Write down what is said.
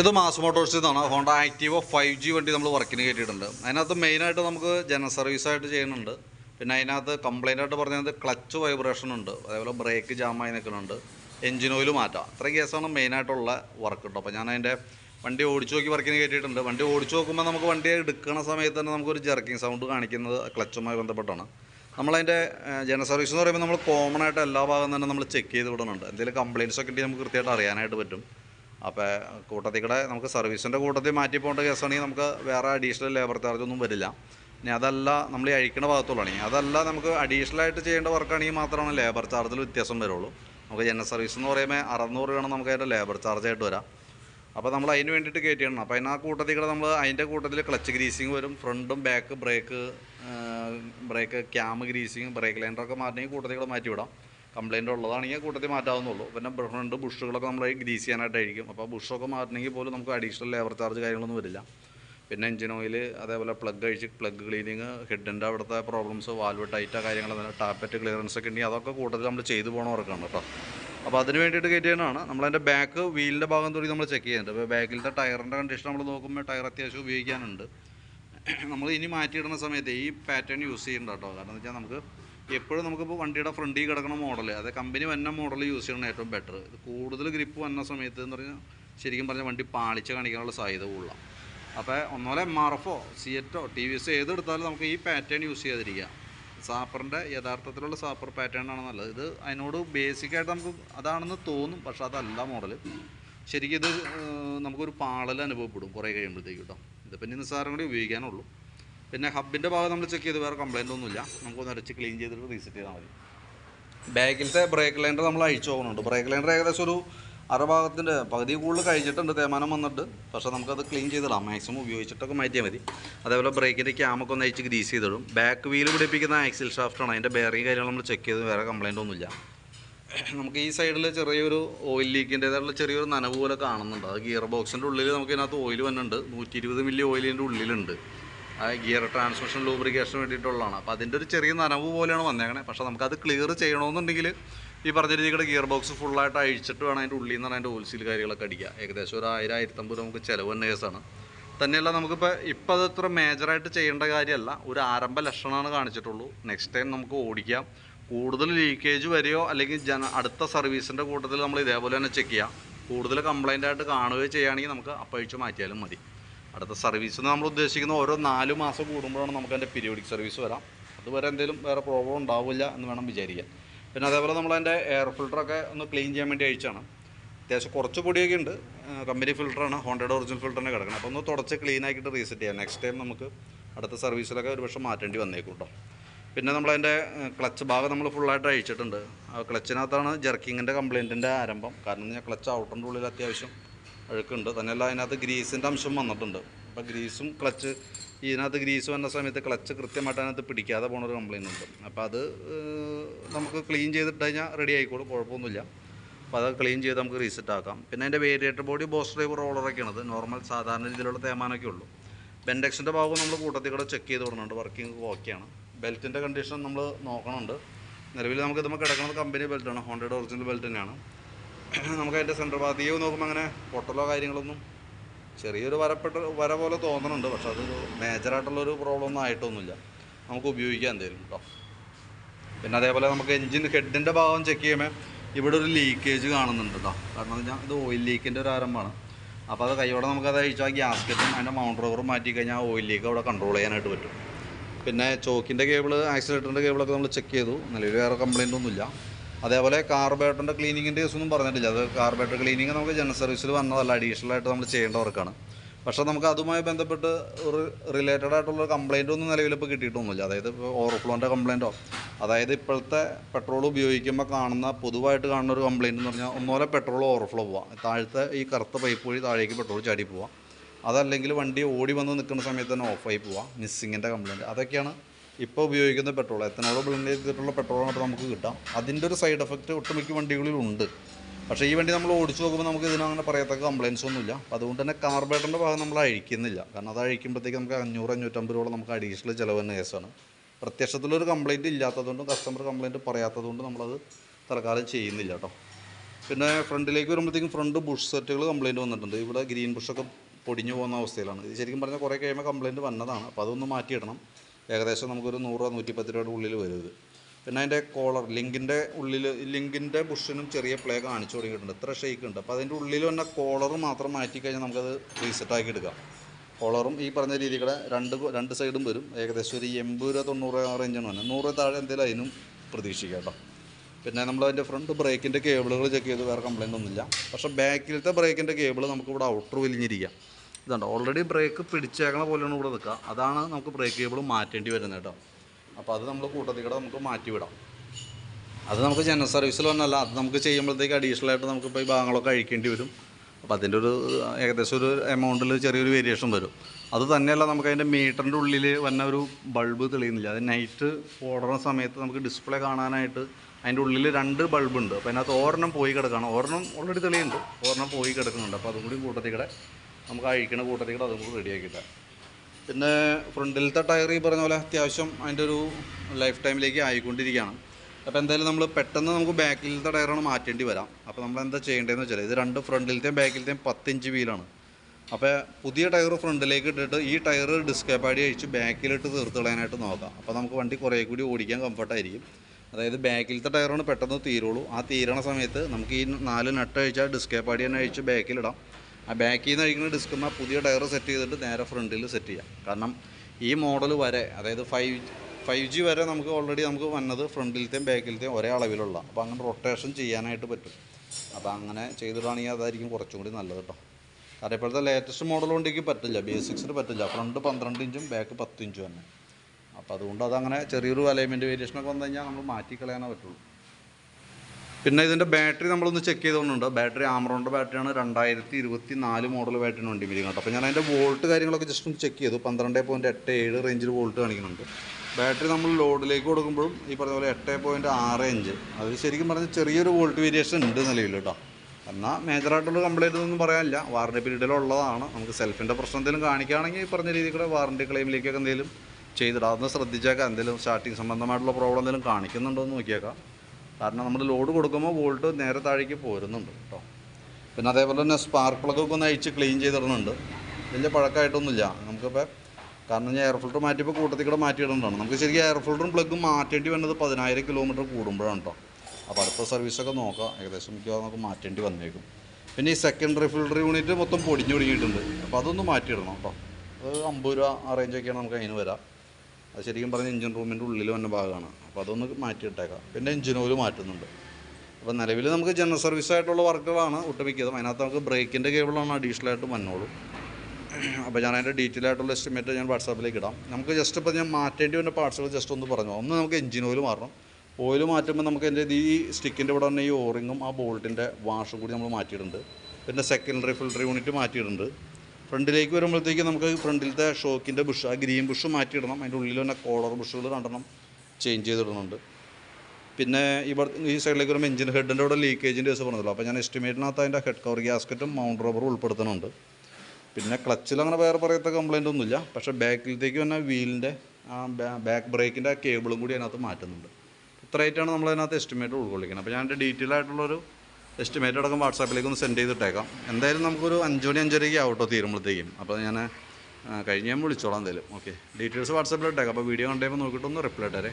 ഇത് മാസ് മോട്ടോഴ്സിൽ നിന്നാണ് Honda ആക്റ്റീവോ five G വണ്ടി നമ്മൾ വർക്കിന് കയറ്റിയിട്ടുണ്ട് അതിനകത്ത് മെയിനായിട്ട് നമുക്ക് ജന സർവീസായിട്ട് ചെയ്യുന്നുണ്ട്. പിന്നെ അതിനകത്ത് കംപ്ലൈന്റ് ആയിട്ട് പറഞ്ഞത് ക്ലച്ച് വൈബ്രേഷൻ ഉണ്ട്. അതേപോലെ ബ്രേക്ക് ജാമായി നിൽക്കുന്നുണ്ട്. എഞ്ചിൻ ഓയിൽ മാറ്റാം. അത്രയും കേസാണ് മെയിനായിട്ടുള്ള വർക്ക് കേട്ടോ അപ്പോൾ ഞാൻ അതിന്റെ വണ്ടി ഓടിച്ചു നോക്കി വർക്കിന് കയറ്റിയിട്ടുണ്ട് വണ്ടി ഓടിച്ചു നോക്കുമ്പോൾ നമുക്ക് വണ്ടി എടുക്കുന്ന സമയത്ത് തന്നെ നമുക്കൊരു ജർക്കിങ് സൗണ്ട് കാണിക്കുന്നത് ക്ലച്ചുമായി ബന്ധപ്പെട്ടാണ്. നമ്മളതിന്റെ ജന സർവീസ് എന്ന് പറയുമ്പോൾ നമ്മൾ കോമൺ ആയിട്ട് എല്ലാ ഭാഗം തന്നെ നമ്മൾ ചെക്ക് ചെയ്ത് വിടുന്നുണ്ട്. എന്തെങ്കിലും കംപ്ലയിന്റ്സ് ഒക്കെ ഉണ്ടെങ്കിൽ നമുക്ക് കൃത്യമായിട്ട് അറിയാനായിട്ട് പറ്റും. അപ്പോൾ കൂട്ടത്തിൽ കൂടെ നമുക്ക് സർവീസിന്റെ കൂട്ടത്തിൽ മാറ്റി പോകേണ്ട കേസാണെങ്കിൽ നമുക്ക് വേറെ അഡീഷണൽ ലേബർ ചാർജ് ഒന്നും വരില്ല. ഇനി അതല്ല നമ്മൾ ഈ അഴിക്കുന്ന ഭാഗത്തുള്ളതാണെങ്കിൽ അതല്ല നമുക്ക് അഡീഷണൽ ആയിട്ട് ചെയ്യേണ്ട വർക്കാണെങ്കിൽ മാത്രമാണ് ലേബർ ചാർജിൽ വ്യത്യാസം വരുള്ളൂ. നമുക്ക് ജനറൽ സർവീസ് എന്ന് പറയുമ്പോൾ അറുന്നൂറ് രൂപയാണ് നമുക്ക് അതിന്റെ ലേബർ ചാർജ് ആയിട്ട് വരാം. അപ്പോൾ നമ്മൾ അതിന് വേണ്ടിയിട്ട് കയറ്റിയിടണം. അപ്പോൾ അതിന് ആ കൂട്ടത്തിൽ കൂടെ നമ്മൾ അതിന്റെ കൂട്ടത്തിൽ ക്ലച്ച് ഗ്രീസിങ് വരും. ഫ്രണ്ടും back brake brake cam greasing brake ലൈൻഡറൊക്കെ മാറ്റണമെങ്കിൽ കൂട്ടത്തിൽ കൂടെ മാറ്റി വിടാം കംപ്ലൈന്റ് ഉള്ളതാണെങ്കിൽ കൂട്ടത്തിൽ മാറ്റാവുന്നുള്ളൂ പിന്നെ ഫ്രണ്ട് ബുഷുകളൊക്കെ നമ്മൾ ഗ്രീസ് ചെയ്യാനായിട്ടായിരിക്കും. അപ്പോൾ ബുഷൊക്കെ മാറ്റണമെങ്കിൽ പോലും നമുക്ക് അഡീഷണൽ ലേബർ ചാർജ് കാര്യങ്ങളൊന്നും വരില്ല. പിന്നെ എഞ്ചിൻ ഓയിൽ അതേപോലെ പ്ലഗ് അഴിച്ച് പ്ലഗ് ക്ലീനിങ് ഹെഡിന്റെ അവിടുത്തെ പ്രോബ്ലംസ് വാൽവ് ടൈറ്റാ കാര്യങ്ങൾ ടാപ്പറ്റ് ക്ലിയറൻസ് ഒക്കെ ഉണ്ടെങ്കിൽ അതൊക്കെ കൂട്ടത്തിൽ നമ്മൾ ചെയ്തു പോകണ വർക്കാണ് കേട്ടോ. അപ്പോൾ അതിന് വേണ്ടിയിട്ട് കയറ്റിയതാണ് നമ്മളതിന്റെ ബാക്ക് വീലിന്റെ ഭാഗം തൊഴിൽ നമ്മൾ ചെക്ക് ചെയ്യുന്നുണ്ട്. അപ്പോൾ ബാക്കിലത്തെ ടയറിന്റെ കണ്ടീഷൻ നമ്മൾ നോക്കുമ്പോൾ ടയർ അത്യാവശ്യം ഉപയോഗിക്കാനുണ്ട്. നമ്മൾ ഇനി മാറ്റിയിടുന്ന സമയത്ത് ഈ പാറ്റേൺ യൂസ് ചെയ്യണ്ട കേട്ടോ. കാരണം എന്ന് വെച്ചാൽ നമുക്ക് എപ്പോഴും നമുക്കിപ്പോൾ വണ്ടിയുടെ ഫ്രണ്ടിൽ കിടക്കുന്ന മോഡൽ അത് കമ്പനി വന്ന മോഡൽ യൂസ് ചെയ്യണം ഏറ്റവും ബെറ്റർ ഇത് കൂടുതൽ ഗ്രിപ്പ് വന്ന സമയത്ത് എന്ന് പറഞ്ഞാൽ ശരിക്കും പറഞ്ഞാൽ വണ്ടി പാളിച്ച് കാണിക്കാനുള്ള സാധ്യത കൂടുതലാണ് അപ്പോൾ ഒന്നുപോലെ എം ആർ എഫോ സി എറ്റോ ടി വി എസ് ഏതെടുത്താലും നമുക്ക് ഈ പാറ്റേൺ യൂസ് ചെയ്യാതിരിക്കാം. സാപ്പറിന്റെ യഥാർത്ഥത്തിലുള്ള സാപ്പർ പാറ്റേൺ ആണ് നല്ലത്. ഇത് അതിനോട് ബേസിക്കായിട്ട് നമുക്ക് അതാണെന്ന് തോന്നും പക്ഷേ അതല്ല മോഡൽ ശരിക്കും ഇത് നമുക്കൊരു പാളൽ അനുഭവപ്പെടും കുറേ കഴിയുമ്പോഴത്തേക്ക് കേട്ടോ ഇതിപ്പോൾ ഇനി നിസ്സാരം കൂടി ഉപയോഗിക്കാനുള്ളൂ പിന്നെ ഹബിന്റെ ഭാഗം നമ്മൾ ചെക്ക് ചെയ്ത് വേറെ കംപ്ലൈന്റ് ഒന്നുമില്ല. നമുക്കൊന്ന് അരച്ച് ക്ലീൻ ചെയ്തിട്ട് റീസെറ്റ് ചെയ്താൽ മതി. ബാക്കിലത്തെ ബ്രേക്ക് ലൈൻഡർ നമ്മൾ അഴിച്ചു പോകുന്നുണ്ട് ബ്രേക്ക് ലൈൻഡർ ഏകദേശം ഒരു അരഭാഗത്തിന്റെ പകുതി കൂടുതൽ കഴിച്ചിട്ടുണ്ട് തേമാനം വന്നിട്ട്. പക്ഷേ നമുക്കത് ക്ലീൻ ചെയ്തിടാം. മാക്സിമം ഉപയോഗിച്ചിട്ടൊക്കെ മാറ്റിയാൽ മതി. അതേപോലെ ബ്രേക്കിന്റെ ക്യാമൊക്കെ ഒന്ന് അഴിച്ച് ഗ്രീസ് ചെയ്തിടും. ബാക്ക് വീൽ പിടിപ്പിക്കുന്ന ആക്സിൽ ഷാഫ്റ്റാണ് അതിന്റെ ബെയറിങ് കാര്യങ്ങൾ നമ്മൾ ചെക്ക് ചെയ്ത് വേറെ കംപ്ലൈന്റ് ഒന്നുമില്ല. നമുക്ക് ഈ സൈഡിൽ ചെറിയൊരു ഓയിൽ ലീക്കിന്റേതായിട്ടുള്ള ചെറിയൊരു നനവ് പോലെ കാണുന്നുണ്ട്. അത് ഗിയർ ബോക്സിന്റെ ഉള്ളിൽ നമുക്ക് ഇതിനകത്ത് ഓയിൽ വന്നിട്ടുണ്ട്. നൂറ്റി ഇരുപത് മില്ലി ഓയിലിന്റെ ഉള്ളിലുണ്ട്. ആ ഗിയർ ട്രാൻസ്മിഷൻ ലൂബ്രിക്കേഷൻ വേണ്ടിയിട്ടുള്ളതാണ്. അപ്പോൾ അതിന്റെ ഒരു ചെറിയ നനവ് പോലെയാണ് വന്നേക്കണേ. പക്ഷേ നമുക്കത് ക്ലിയർ ചെയ്യണമെന്നുണ്ടെങ്കിൽ ഈ പറഞ്ഞ രീതിയുടെ ഗിയർ ബോക്സ് ഫുള്ളായിട്ട് അഴിച്ചിട്ട് വേണം അതിന്റെ ഉള്ളിൽ നിന്നാണ് അതിന്റെ ഹോൾസെയിൽ കാര്യങ്ങളൊക്കെ അടിക്കുക. ഏകദേശം ഒരു ആയിരം ആയിരത്തമ്പത് നമുക്ക് ചിലവ് തന്നെ കേസാണ്. തന്നെയല്ല നമുക്കിപ്പോൾ ഇപ്പോൾ അത് ഇത്ര മേജറായിട്ട് ചെയ്യേണ്ട കാര്യമല്ല. ഒരു ആരംഭ ലക്ഷണമാണ് കാണിച്ചിട്ടുള്ളൂ. നെക്സ്റ്റ് ടൈം നമുക്ക് ഓടിക്കാം. കൂടുതൽ ലീക്കേജ് വരികയോ അല്ലെങ്കിൽ ജന അടുത്ത സർവീസിന്റെ കൂട്ടത്തിൽ നമ്മൾ ഇതേപോലെ തന്നെ ചെക്ക് ചെയ്യാം. കൂടുതൽ കംപ്ലൈന്റ് ആയിട്ട് കാണുകയോ ചെയ്യുകയാണെങ്കിൽ നമുക്ക് അപ്പഴിച്ച് മാറ്റിയാലും മതി. അടുത്ത സർവീസ് നമ്മൾ ഉദ്ദേശിക്കുന്ന ഓരോ നാല് മാസം കൂടുമ്പോഴാണ് നമുക്ക് അതിന്റെ പീരിയോഡിക് സർവീസ് വരാം. അതുവരെ എന്തെങ്കിലും വേറെ പ്രോബ്ലം ഉണ്ടാവില്ല എന്ന് വേണം വിചാരിക്കാൻ. പിന്നെ അതേപോലെ നമ്മൾ അതിന്റെ എയർ ഫിൽറ്ററൊക്കെ ഒന്ന് ക്ലീൻ ചെയ്യാൻ വേണ്ടി അയച്ചാണ് അത്യാവശ്യം കുറച്ച് പൊടിയൊക്കെ ഉണ്ട്. കമ്പനി ഫിൽറ്ററാണ് ഹോണ്ടയുടെ ഒറിജിനൽ ഫിൽറ്ററിനെ കിടക്കണം. അപ്പോൾ ഒന്ന് തുടച്ച് ക്ലീൻ ആക്കിയിട്ട് റീസെറ്റ് ചെയ്യാം. നെക്സ്റ്റ് ടൈം നമുക്ക് അടുത്ത സർവീസിലൊക്കെ ഒരു പക്ഷേ മാറ്റേണ്ടി വന്നേക്കും കേട്ടോ പിന്നെ നമ്മളതിന്റെ ക്ലച്ച് ഭാഗം നമ്മൾ ഫുള്ളായിട്ട് അഴിച്ചിട്ടുണ്ട്. ആ ക്ലച്ചിനകത്താണ് ജർക്കിങ്ങിന്റെ കംപ്ലയിന്റിന്റെ ആരംഭം. കാരണം എന്ന് ക്ലച്ച് ഔട്ടറിന്റെ ഉള്ളിൽ അത്യാവശ്യം അഴുക്കുണ്ട്. തന്നെയല്ല അതിനകത്ത് ഗ്രീസിന്റെ അംശം വന്നിട്ടുണ്ട്. അപ്പോൾ ഗ്രീസും ക്ലച്ച് ഇതിനകത്ത് ഗ്രീസ് വന്ന സമയത്ത് ക്ലച്ച് കൃത്യമായിട്ട് അതിനകത്ത് പിടിക്കാതെ പോണൊരു കംപ്ലയിന്റ് ഉണ്ട്. അപ്പോൾ അത് നമുക്ക് ക്ലീൻ ചെയ്തിട്ട് കഴിഞ്ഞാൽ റെഡി ആയിക്കോളും. കുഴപ്പമൊന്നുമില്ല. അപ്പോൾ അത് ക്ലീൻ ചെയ്ത് നമുക്ക് റീസെറ്റ് ആക്കാം. പിന്നെ അതിന്റെ വേരിയേറ്റർ ബോഡി ബോസ് ഡ്രൈവ് റോളറൊക്കെയാണത് നോർമൽ സാധാരണ രീതിയിലുള്ള തേമാനൊക്കെ ഉള്ളൂ. ബെൻഡെക്സിന്റെ ഭാഗം നമ്മൾ കൂട്ടത്തിൽ കൂടെ ചെക്ക് ചെയ്ത് കൊടുക്കുന്നുണ്ട്. വർക്കിംഗ് ഓക്കെയാണ് ബെൽറ്റിന്റെ കണ്ടീഷൻ നമ്മൾ നോക്കണുണ്ട്. നിലവിൽ നമുക്ക് ഇതുമ്പോൾ കിടക്കുന്നത് കമ്പനി ബെൽറ്റാണ് ഹോണ്ടയുടെ ഒറിജിനൽ ബെൽറ്റ് തന്നെയാണ്. നമുക്ക് അതിന്റെ സെന്റർ ഈ നോക്കുമ്പോൾ അങ്ങനെ പൊട്ടലോ കാര്യങ്ങളൊന്നും ചെറിയൊരു വരപ്പെട്ട വര പോലെ തോന്നുന്നുണ്ട് പക്ഷെ അതൊരു മേജറായിട്ടുള്ളൊരു പ്രോബ്ലം ഒന്നും ആയിട്ടൊന്നുമില്ല. നമുക്ക് ഉപയോഗിക്കാൻ എന്തായാലും കേട്ടോ. പിന്നെ അതേപോലെ നമുക്ക് എൻജിൻ ഹെഡിന്റെ ഭാഗം ചെക്ക് ചെയ്യുമ്പോൾ ഇവിടെ ഒരു ലീക്കേജ് കാണുന്നുണ്ട് കേട്ടോ. കാരണം എന്ന് ഇത് ഓയിൽ ലീക്കിന്റെ ഒരു ആരംഭമാണ്. അപ്പോൾ അത് കൈയോടെ നമുക്കത് അഴിച്ചാൽ ഗ്യാസ്കറ്റും അതിന്റെ മൗണ്ട് റോവറും മാറ്റി കഴിഞ്ഞാൽ ഓയിൽ ലീക്ക് അവിടെ കൺട്രോൾ ചെയ്യാനായിട്ട് പറ്റും. പിന്നെ ചോക്കിന്റെ കേബിൾ ആക്സിലേറ്ററിന്റെ കേബിളൊക്കെ നമ്മൾ ചെക്ക് ചെയ്തു. നിലവിൽ വേറെ കംപ്ലയിന്റ് ഒന്നുമില്ല. അതേപോലെ കാർബേറ്ററിന്റെ ക്ലീനിങ്ങിന്റെ കേസൊന്നും പറഞ്ഞിട്ടില്ല. അത് കാർബേറ്റർ ക്ലീനിങ് നമുക്ക് ജനറൽ സർവീസിൽ വന്നതല്ല. അഡീഷണൽ ആയിട്ട് നമ്മൾ ചെയ്യേണ്ട വർക്കാണ് പക്ഷേ നമുക്ക് അതുമായി ബന്ധപ്പെട്ട് ഒരു റിലേറ്റഡ് ആയിട്ടുള്ള കംപ്ലയിന്റ് ഒന്നും നിലവിൽ ഇപ്പോൾ കിട്ടിയിട്ടൊന്നുമില്ല. അതായത് ഇപ്പോൾ ഓവർഫ്ലോന്റെ കംപ്ലയിന്റോ അതായത് ഇപ്പോഴത്തെ പെട്രോൾ ഉപയോഗിക്കുമ്പോൾ കാണുന്ന പൊതുവായിട്ട് കാണുന്ന ഒരു കംപ്ലയിന്റ് എന്ന് പറഞ്ഞാൽ ഒന്നുപോലെ പെട്രോൾ ഓവർഫ്ലോ പോവാം. താഴത്തെ ഈ കറുത്ത പൈപ്പ് വഴി താഴേക്ക് പെട്രോൾ ചാടി പോവാം. അതല്ലെങ്കിൽ വണ്ടി ഓടി വന്ന് നിൽക്കുന്ന സമയത്ത് തന്നെ ഓഫായി പോവാം. മിസ്സിങ്ങിന്റെ കംപ്ലയിന്റ് അതൊക്കെയാണ് ഇപ്പോൾ ഉപയോഗിക്കുന്ന പെട്രോൾ എത്തനോൾ ബ്ലെൻഡ് ചെയ്തിട്ടുള്ള പെട്രോളാണ് നമുക്ക് കിട്ടാം. അതിന്റെ ഒരു സൈഡ് എഫക്റ്റ് ഒട്ടുമിക്ക വണ്ടികളിലുണ്ട്. പക്ഷേ ഈ വണ്ടി നമ്മൾ ഓടിച്ചു നോക്കുമ്പോൾ നമുക്ക് ഇതിനങ്ങനെ പറയത്തക്ക കംപ്ലയിൻസ് ഒന്നുമില്ല. അപ്പോൾ അതുകൊണ്ട് തന്നെ കാർബേറ്ററിന്റെ ഭാഗം നമ്മൾ അഴിക്കുന്നില്ല. കാരണം അത് അഴിക്കുമ്പോഴത്തേക്ക് നമുക്ക് അഞ്ഞൂറ് അഞ്ഞൂറ്റമ്പത് രൂപ നമുക്ക് അഡീഷണൽ ചിലവ് തന്നെ കേസാണ് പ്രത്യക്ഷത്തിലൊരു കംപ്ലയിന്റ് ഇല്ലാത്തതുകൊണ്ടും കസ്റ്റമർ കംപ്ലയിന്റ് പറയാത്തതുകൊണ്ടും നമ്മളത് തൽക്കാലം ചെയ്യുന്നില്ല കേട്ടോ. പിന്നെ ഫ്രണ്ടിലേക്ക് വരുമ്പോഴത്തേക്കും ഫ്രണ്ട് ബുഷ് സെറ്റുകൾ കംപ്ലയിന്റ് വന്നിട്ടുണ്ട്. ഇവിടെ ഗ്രീൻ ബുഷൊക്കെ പൊടിഞ്ഞു പോകുന്ന അവസ്ഥയിലാണ്. ഇത് ശരിക്കും പറഞ്ഞാൽ കുറേ കഴിയുമ്പോൾ കംപ്ലയിന്റ് വന്നതാണ്. അപ്പോൾ അതൊന്ന് മാറ്റിയിടണം. ഏകദേശം നമുക്കൊരു നൂറോ നൂറ്റിപ്പത്ത് രൂപയുടെ ഉള്ളിൽ വരും ഇത് പിന്നെ അതിന്റെ കോളർ ലിങ്കിന്റെ ഉള്ളിൽ ലിങ്കിന്റെ ബുഷിനും ചെറിയ പ്ലേ കാണിച്ചു തുടങ്ങിയിട്ടുണ്ട്. ഇത്ര ഷേക്ക് ഉണ്ട്. അപ്പോൾ അതിന്റെ ഉള്ളിൽ വന്ന കോളർ മാത്രം മാറ്റി കഴിഞ്ഞാൽ നമുക്കത് റീസെറ്റ് ആക്കി എടുക്കാം. കോളറും ഈ പറഞ്ഞ രീതിയുടെ രണ്ട് രണ്ട് സൈഡും വരും. ഏകദേശം ഒരു എൺപത് രൂപ തൊണ്ണൂറ് ആ റേഞ്ചാണ് വന്നത് നൂറ് താഴെ എന്തെങ്കിലും അതിനും പ്രതീക്ഷിക്കാം പിന്നെ നമ്മൾ അതിന്റെ ഫ്രണ്ട് ബ്രേക്കിന്റെ കേബിളുകൾ ചെക്ക് ചെയ്ത് വേറെ കംപ്ലൈന്റ് ഒന്നുമില്ല. പക്ഷേ ബാക്കിലത്തെ ബ്രേക്കിന്റെ കേബിൾ നമുക്കിവിടെ ഔട്ടർ വലിഞ്ഞിരിക്കാം. ഇതുണ്ട്. ഓൾറെഡി ബ്രേക്ക് പിടിച്ചേക്കണ പോലെയാണ് ഇവിടെ നിൽക്കുക. അതാണ് നമുക്ക് ബ്രേക്ക് കേബിൾ മാറ്റേണ്ടി വരുന്നത് കേട്ടോ. അപ്പോൾ അത് നമ്മൾ കൂട്ടത്തിൽ കൂടെ നമുക്ക് മാറ്റി വിടാം. അത് നമുക്ക് ജനറൽ സർവീസിൽ വന്നല്ല അത് നമുക്ക് ചെയ്യുമ്പോഴത്തേക്ക് അഡീഷണൽ ആയിട്ട് നമുക്കിപ്പോൾ ഈ ഭാഗങ്ങളൊക്കെ അഴിക്കേണ്ടി വരും. അപ്പോൾ അതിന്റെ ഒരു ഏകദേശം ഒരു എമൗണ്ടിൽ ചെറിയൊരു വേരിയേഷൻ വരും. അത് തന്നെയല്ല നമുക്ക് അതിന്റെ മീറ്ററിന്റെ ഉള്ളിൽ വന്ന ഒരു ബൾബ് തെളിയുന്നില്ല. അത് നൈറ്റ് ഓടുന്ന സമയത്ത് നമുക്ക് ഡിസ്പ്ലേ കാണാനായിട്ട് അതിന്റെ ഉള്ളിൽ രണ്ട് ബൾബുണ്ട് അപ്പോൾ അതിനകത്ത് ഒരെണ്ണം പോയി കിടക്കുകയാണ് ഒരെണ്ണം ഓൾറെഡി തെളിയുന്നുണ്ട്. ഒരെണ്ണം പോയി കിടക്കുന്നുണ്ട്. അപ്പോൾ അതും കൂടി കൂട്ടത്തിൽ കൂടെ നമുക്ക് അഴിക്കണ കൂട്ടത്തിൽ കൂടെ അതും കൂടി റെഡിയാക്കിയിട്ടാണ് പിന്നെ ഫ്രണ്ടിലത്തെ ടയർ ഈ പറഞ്ഞ പോലെ അത്യാവശ്യം അതിന്റെ ഒരു ലൈഫ് ടൈമിലേക്ക് ആയിക്കൊണ്ടിരിക്കുകയാണ്. അപ്പോൾ എന്തായാലും നമ്മൾ പെട്ടെന്ന് നമുക്ക് ബാക്കിലത്തെ ടയറാണ് മാറ്റേണ്ടി വരാം. അപ്പോൾ നമ്മൾ എന്താ ചെയ്യേണ്ടതെന്ന് വെച്ചാൽ ഇത് രണ്ട് ഫ്രണ്ടിലത്തെയും ബാക്കിലത്തെയും പത്തിഞ്ച് വീലാണ്. അപ്പോൾ പുതിയ ടയർ ഫ്രണ്ടിലേക്ക് ഇട്ടിട്ട് ഈ ടയർ ഡിസ്കേപ്പാടി അഴിച്ച് ബാക്കിലിട്ട് തീർത്ത് കളയാനായിട്ട് നോക്കാം. അപ്പോൾ നമുക്ക് വണ്ടി കുറേ കൂടി ഓടിക്കാൻ കംഫർട്ടായിരിക്കും അതായത് ബാക്കിലത്തെ ടയറാണ് പെട്ടെന്ന് തീരുള്ളൂ. ആ തീരണ സമയത്ത് നമുക്ക് ഈ നാല് നട്ട് അഴിച്ചാൽ ഡിസ്കേപ്പാടി തന്നെ അഴിച്ച് ബാക്കിലിടാം ആ ബാക്കിൽ നിന്ന് ഡിസ്കും ആ പുതിയ ടയർ സെറ്റ് ചെയ്തിട്ട് നേരെ ഫ്രണ്ടിൽ സെറ്റ് ചെയ്യാം. കാരണം ഈ മോഡൽ വരെ അതായത് ഫൈവ് ഫൈവ് ജി വരെ നമുക്ക് ഓൾറെഡി നമുക്ക് വന്നത് ഫ്രണ്ടിലത്തെയും ബാക്കിലത്തെയും ഒരേ അളവിലുള്ള. അപ്പോൾ അങ്ങനെ റൊട്ടേഷൻ ചെയ്യാനായിട്ട് പറ്റും. അപ്പോൾ അങ്ങനെ ചെയ്തിട്ടാണെങ്കിൽ അതായിരിക്കും കുറച്ചും കൂടി നല്ലത് കേട്ടോ കാരണം ഇപ്പോഴത്തെ ലേറ്റസ്റ്റ് മോഡൽ കൊണ്ടേക്ക് പറ്റില്ല. ബേസിക്സിന് പറ്റില്ല. ഫ്രണ്ട് പന്ത്രണ്ട് ഇഞ്ചും ബാക്ക് പത്ത് ഇഞ്ചും തന്നെ. അപ്പോൾ അതുകൊണ്ട് അതങ്ങനെ ചെറിയൊരു അലൈൻമെന്റ് വേരിയേഷനൊക്കെ വന്നു കഴിഞ്ഞാൽ നമ്മൾ മാറ്റി കളയാനേ പറ്റുള്ളൂ. പിന്നെ ഇതിന്റെ ബാറ്ററി നമ്മളൊന്ന് ചെക്ക് ചെയ്തുകൊണ്ടുണ്ട് ബാറ്ററി ആമറോണിന്റെ ബാറ്ററിയാണ് രണ്ടായിരത്തി ഇരുപത്തി നാല് മോഡൽ ബാറ്ററിയാണ് വണ്ടി വരിക കേട്ടോ. അപ്പോൾ ഞാൻ അതിന്റെ വോൾട്ട് കാര്യങ്ങളൊക്കെ ജസ്റ്റ് ഒന്ന് ചെക്ക് ചെയ്തു. പന്ത്രണ്ട് പോയിന്റ് എട്ട് ഏഴ് റേഞ്ചിൽ വോൾട്ട് കാണിക്കുന്നുണ്ട്. ബാറ്ററി നമ്മൾ ലോഡിലേക്ക് കൊടുക്കുമ്പോഴും ഈ പറഞ്ഞ പോലെ എട്ട് പോയിന്റ് ആറ് ഇഞ്ച് അത് ശരിക്കും പറഞ്ഞാൽ ചെറിയൊരു വോൾട്ട് വേരിയേഷൻ ഉണ്ട് നിലവിൽ കേട്ടോ. എന്നാൽ മേജറായിട്ടുള്ള കംപ്ലൈന്റ് ഒന്നും പറയാനില്ല. വാറണ്ടി പീരീഡിലുള്ളതാണ് നമുക്ക് സെൽഫിന്റെ പ്രശ്നം എന്തെങ്കിലും കാണിക്കുകയാണെങ്കിൽ ഈ പറഞ്ഞ രീതിയിൽ കൂടെ വാറണ്ടി ക്ലെയിമിലേക്കൊക്കെ എന്തെങ്കിലും ചെയ്തിടാം. അതൊന്ന് ശ്രദ്ധിച്ചേക്കാം. എന്തെങ്കിലും സ്റ്റാർട്ടിങ് സംബന്ധമായിട്ടുള്ള പ്രോബ്ലം എന്തെങ്കിലും കാണിക്കുന്നുണ്ടോ എന്ന് നോക്കിയേക്കാം. കാരണം നമ്മൾ ലോഡ് കൊടുക്കുമ്പോൾ വോൾട്ട് നേരെ താഴേക്ക് പോരുന്നുണ്ട് കേട്ടോ. പിന്നെ അതേപോലെ തന്നെ സ്പാർക്ക് പ്ലഗൊക്കെ ഒന്ന് അഴിച്ച് ക്ലീൻ ചെയ്തിടുന്നുണ്ട്. വലിയ പഴക്കമായിട്ടൊന്നുമില്ല. നമുക്കിപ്പോൾ കാരണം ഞാൻ എയർ ഫിൽട്ടർ മാറ്റിയപ്പോൾ കൂട്ടത്തിൽ കൂടെ മാറ്റിയിടേണ്ടതാണ് നമുക്ക് ശരിക്കും എയർ ഫിൽട്ടറും പ്ലഗും മാറ്റേണ്ടി വന്നത് പതിനായിരം കിലോമീറ്റർ കൂടുമ്പോഴാണ് കേട്ടോ. അപ്പോൾ അടുത്ത സർവീസൊക്കെ നോക്കാം. ഏകദേശം മിക്കവാറും നമുക്ക് മാറ്റേണ്ടി വന്നേക്കും. പിന്നെ ഈ സെക്കൻഡറി ഫിൽട്ടർ യൂണിറ്റ് മൊത്തം പൊടിഞ്ഞു തുടങ്ങിയിട്ടുണ്ട്. അപ്പോൾ അതൊന്ന് മാറ്റിയിടണം കേട്ടോ. അത് അമ്പത് രൂപ ആ റേഞ്ചൊക്കെയാണ് നമുക്ക് അതിന് വരാം. അത് ശരിക്കും പറഞ്ഞാൽ എഞ്ചിൻ റൂമിന്റെ ഉള്ളിൽ വന്ന ഭാഗമാണ്. അപ്പോൾ അതൊന്ന് മാറ്റിയിട്ടേക്കാം. പിന്നെ എഞ്ചിൻ ഓയിൽ മാറ്റുന്നുണ്ട്. അപ്പോൾ നിലവിൽ നമുക്ക് ജനറൽ സർവീസ് ആയിട്ടുള്ള വർക്കുകളാണ് ഒട്ടുമിക്കതും. അതിനകത്ത് നമുക്ക് ബ്രേക്കിന്റെ കേബിളാണ് അഡീഷണൽ ആയിട്ട് വന്നോളൂ. അപ്പോൾ ഞാൻ അതിന്റെ ഡീറ്റെയിൽ ആയിട്ടുള്ള എസ്റ്റിമേറ്റ് ഞാൻ വാട്സാപ്പിലേക്ക് ഇടാം. നമുക്ക് ജസ്റ്റ് ഇപ്പോൾ ഞാൻ മാറ്റേണ്ടി വന്ന പാർട്സുകൾ ജസ്റ്റ് ഒന്ന് പറഞ്ഞു. ഒന്ന് നമുക്ക് എഞ്ചിൻ ഓയിൽ മാറണം. ഓയിൽ മാറ്റുമ്പോൾ നമുക്ക് എന്റെ ഈ സ്റ്റിക്കിന്റെ ഇവിടെ തന്നെ ഈ ഓറിങ്ങും ആ ബോൾട്ടിന്റെ വാഷും കൂടി നമ്മൾ മാറ്റിയിട്ടുണ്ട് പിന്നെ സെക്കൻഡറി ഫിൽറ്റർ യൂണിറ്റ് മാറ്റിയിട്ടുണ്ട് ഫ്രണ്ടിലേക്ക് വരുമ്പോഴത്തേക്ക് നമുക്ക് ഫ്രണ്ടിലത്തെ ഷോക്കിന്റെ ബുഷ് ആ ഗ്രീൻ ബുഷ് മാറ്റിയിടണം. അതിന്റെ ഉള്ളിൽ തന്നെ കോളർ ബുഷുകൾ രണ്ടെണ്ണം ചേഞ്ച് ചെയ്തിടുന്നുണ്ട്. പിന്നെ ഇവിടെ ഈ സൈഡിലേക്ക് വരുമ്പോൾ എഞ്ചിൻ ഹെഡിന്റെ അവിടെ ലീക്കേജിന്റെ കേസ് പറഞ്ഞല്ലോ. അപ്പോൾ ഞാൻ എസ്റ്റിമേറ്റിനകത്ത് അതിന്റെ ഹെഡ് കവർ ഗ്യാസ്കറ്റും മൗണ്ട് റബ്ബറും ഉൾപ്പെടുത്തുന്നുണ്ട്. പിന്നെ ക്ലച്ചിൽ അങ്ങനെ വേറെ പറയത്ത കംപ്ലൈന്റ് ഒന്നുമില്ല. പക്ഷേ ബാക്കിലത്തേക്ക് തന്നെ വീലിന്റെ ബാക്ക് ബ്രേക്കിന്റെ ആ കേബിളും കൂടി അതിനകത്ത് മാറ്റുന്നുണ്ട്. ഇത്രയായിട്ടാണ് നമ്മൾ അതിനകത്ത് എസ്റ്റിമേറ്റ് ഉൾക്കൊള്ളിക്കുന്നത്. അപ്പോൾ ഞാൻ എന്റെ ഡീറ്റെയിൽ ആയിട്ടുള്ളൊരു എസ്റ്റിമേറ്റ് അടക്കം വാട്സാപ്പിലേക്ക് ഒന്ന് സെൻഡ് ചെയ്തിട്ടേക്കാം. എന്തായാലും നമുക്കൊരു അഞ്ച് മണി അഞ്ചരയ്ക്ക് ആവട്ടോ തീരുമ്പോഴത്തേക്കും. അപ്പോൾ ഞാൻ ഞാൻ വിളിച്ചോളാം എന്തായാലും. ഓക്കെ ഡീറ്റെയിൽസ് വാട്സാപ്പിൽ ഇട്ടേക്കാം. അപ്പോൾ വീഡിയോ കണ്ടപ്പോൾ നോക്കിയിട്ടൊന്ന് റിപ്ലൈ ഇട്ടേരെ.